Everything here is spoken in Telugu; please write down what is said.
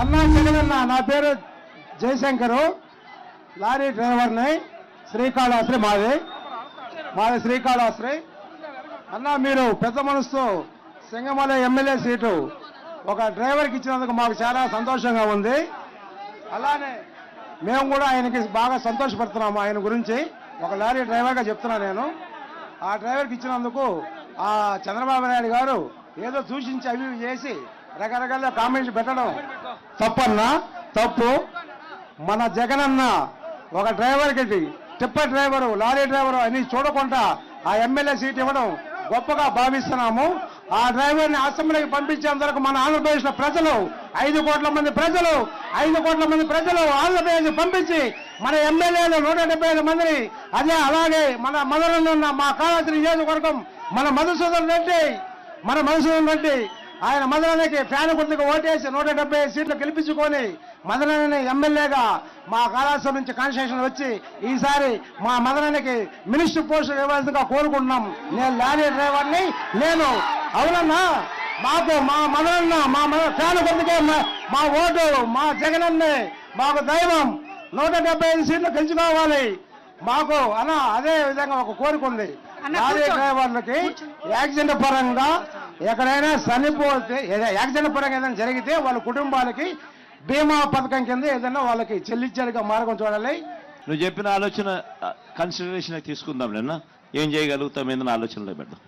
అన్నా జగనన్న నా పేరు జయశంకరు. లారీ డ్రైవర్ని శ్రీకాళహస్త్రి మాది. మాది శ్రీకాళహస్త్రి అన్న మీరు పెద్ద మనసుతో సింగమల ఎమ్మెల్యే సీటు ఒక డ్రైవర్కి ఇచ్చినందుకు మాకు చాలా సంతోషంగా ఉంది. అలానే మేము కూడా ఆయనకి బాగా సంతోషపడుతున్నాము ఆయన గురించి. ఒక లారీ డ్రైవర్గా చెప్తున్నా నేను. ఆ డ్రైవర్కి ఇచ్చినందుకు ఆ చంద్రబాబు నాయుడు గారు ఏదో సూచించి అవి చేసి రకరకాల కామెంట్స్ పెట్టడం. తప్పన్నా తప్పు. మన జగనన్న ఒక డ్రైవర్కి టిప్పర్ డ్రైవరు లారీ డ్రైవరు అని చూడకుండా ఆ ఎమ్మెల్యే సీట్ ఇవ్వడం గొప్పగా భావిస్తున్నాము. ఆ డ్రైవర్ని అసెంబ్లీకి పంపించేందుకు మన ఆంధ్రప్రదేశ్ ప్రజలు ఐదు కోట్ల మంది ప్రజలు ఐదు కోట్ల మంది ప్రజలు ఆంధ్రప్రదేశ్ పంపించి మన ఎమ్మెల్యేలు నూట డెబ్బై ఐదు మందిని అదే అలాగే మన మదనలో ఉన్న మా కాళాద్రి నియోజకవర్గం మన మధుసూదన్ రెడ్డి మన మధుసూదన్ రెడ్డి ఆయన మదనానికి ఫ్యాన్ గుర్తుకు ఓటేసి నూట డెబ్బై సీట్లు గెలిపించుకొని మదనాన్ని ఎమ్మెల్యేగా మా కళాశాల నుంచి కాన్స్టిట్యూషన్ వచ్చి ఈసారి మా మదనానికి మినిస్టర్ పోస్ట్ ఇవ్వాల్సిందిగా కోరుకుంటున్నాం. నేను లారీ డ్రైవర్ని నేను అవునన్నా మాకు మా మదనన్న మా మద- ఫ్యాన్ గుర్తుకే మా- ఓటు మా జగనన్నే మాకు దైవం. నూట డెబ్బై ఐదు సీట్లు గెలుచుకోవాలి. మాకు అన్న అదే విధంగా ఒక కోరిక ఉంది లారీ. డ్రైవర్లకి యాక్సిడెంట్ పరంగా ఎక్కడైనా చనిపోతే ఏదో యాక్సిడెంట్ పరంగా ఏదైనా జరిగితే వాళ్ళ కుటుంబాలకి బీమా పథకం కింద ఏదైనా వాళ్ళకి చెల్లించేట్టుగా మార్గం చూడాలి. నువ్వు చెప్పిన ఆలోచన కన్సిడరేషన్ తీసుకుందాం నిన్న. ఏం చేయగలుగుతాం ఏందని ఆలోచనలో పెడదాం.